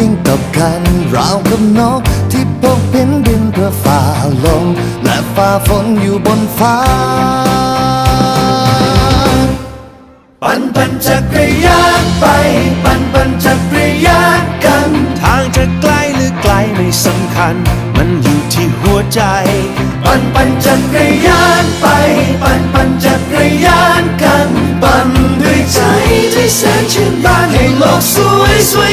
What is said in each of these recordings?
วิ่งกับกันราวกับนกที่พบเห็นบินเพื่อฝ่าลมและฝ่าฝนอยู่บนฟ้า ปั่นปั่นจักรยานไป ปั่นปั่นจักรยานกัน ทางจะไกลหรือไกลไม่สำคัญ มันอยู่ที่หัวใจ ปั่นปั่นจักรยานไป ปั่นปั่นจักรยานกัน ปั่นด้วยใจที่แสนชื่นบานให้โลกสวยสวย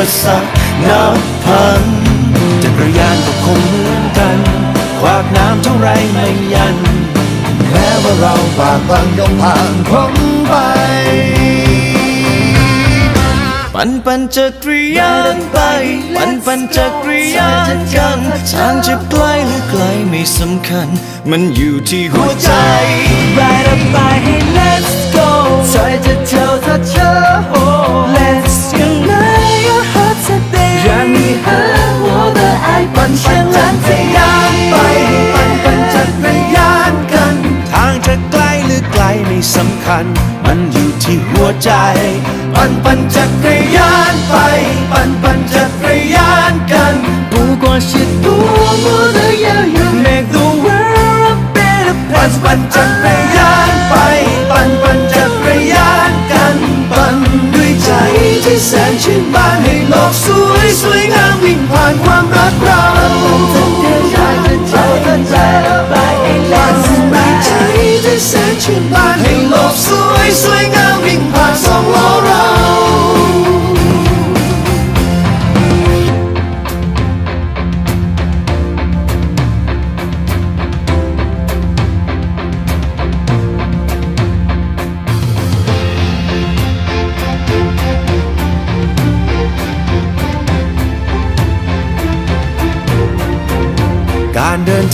ปสรรนับพันจักรยานก็คงเหมือนกันควากน้ำเท่าไรไม่ยัน แม้ว่าเราฝากบางต้ผ่านพ้นไป ปันปันจักรยานไป ปันปันจักรยานกันทางจะไกลหรือไกลไม่สำคัญ มันอยู่ที่หัวใจ Ride up by hey let's go ใจจะเท่าวถ้ หัวใจ ปั่นปั่นจักรยานไป ปั่นปั่นจักรยานกัน 不管是多么的遥远，Make the world a better ปั่น place ปั่น with จักร ร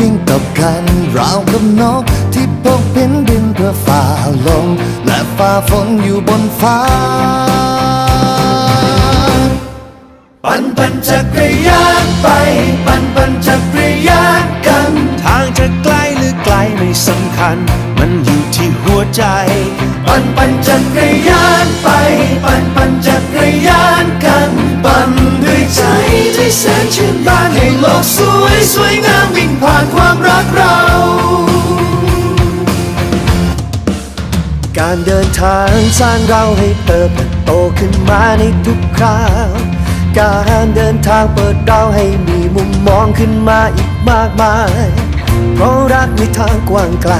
วิ่งตบกันราวกับนกที่พบเห็นบินเพื่อฝ่าลมและฝ่าฝนอยู่บนฟ้า ปั่นปั่นจักรยานไป ปั่นปั่นจักรยานกัน ทางจะไกลหรือไกลไม่สำคัญ มันอยู่ที่หัวใจ ปั่นปั่นจักรยานไป ปั่นปั่นจักรยานกัน ปั่นด้วยใจที่แสนชื่นบานให้โลกสวยสวยงาม ผ่านความรักเรา การเดินทางสร้างเราให้เติบโตขึ้นมาในทุกคราว การเดินทางเปิดเราให้มีมุมมองขึ้นมาอีกมากมาย เพราะรักในทางกว้างไกล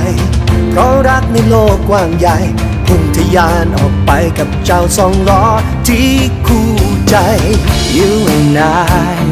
เพราะรักในโลกกว้างใหญ่พุ่งทะยานออกไปกับเจ้าสองล้อที่คู่ใจ You and I,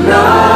ค